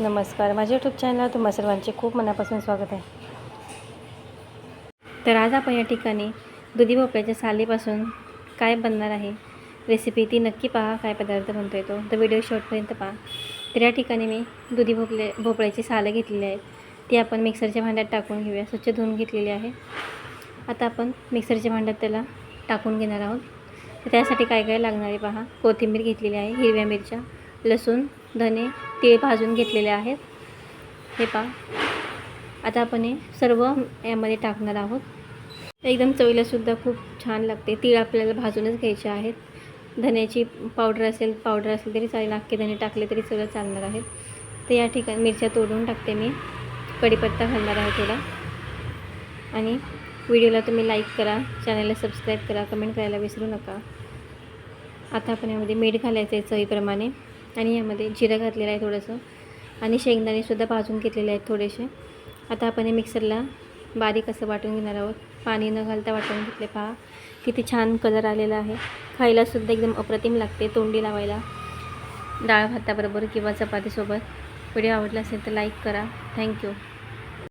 नमस्कार माझ्या यूट्यूब चॅनलवर तुम्हा सर्वांचे खूप मनापासून स्वागत आहे. तर आज आपण या ठिकाणी दुधी भोपळ्याच्या सालीपासून काय बनणार आहे? रेसिपी ती नक्की पहा काय पदार्थ बनतो येतो तर व्हिडिओ शॉर्टपर्यंत पहा. तर या ठिकाणी मी दुधी भोपळे भोपळ्याची सालं घेतलेली आहेत. ती आपण मिक्सरच्या भांड्यात टाकून घेऊया. स्वच्छ धुवून घेतलेली आहे. आता आपण मिक्सरच्या भांड्यात त्याला टाकून घेणार आहोत. तर त्यासाठी काय काय लागणार आहे पहा? कोथिंबीर घेतलेली आहे हिरव्या मिरच्या लसूण धने ते भाजून घेतलेले आहेत. हे पहा. आता आपण हे सर्व यामध्ये टाकणार आहोत. एकदम चवीलासुद्धा खूप छान लागते. तीळ आपल्याला भाजूनच घ्यायचे आहेत. धन्याची पावडर असेल पावडर असेल तरी चालेल. अख्खे धने टाकले तरी सगळं चालणार आहेत तर या ठिकाणी मिरच्या तोडून टाकते मी. कढीपत्ता घालणार आहे थोडा. आणि व्हिडिओला तुम्ही लाईक करा. चॅनलला सबस्क्राईब करा. कमेंट करायला विसरू नका. आता आपण यामध्ये मीठ घालायचं आहे चवीप्रमाणे. आणि यामध्ये जिरं घातलेलं आहे थोडंसं. आणि शेंगदाणेसुद्धा भाजून घेतलेले आहेत थोडेसे. आता आपण हे मिक्सरला बारीक असं वाटून घेणार आहोत. पाणी न घालता वाटून घेतले पहा. किती छान कलर आलेला आहे. खायलासुद्धा एकदम अप्रतिम लागते तोंडी लावायला. डाळ भाताबरोबर किंवा चपातीसोबत. व्हिडिओ आवडला असेल तर लाईक करा. थँक्यू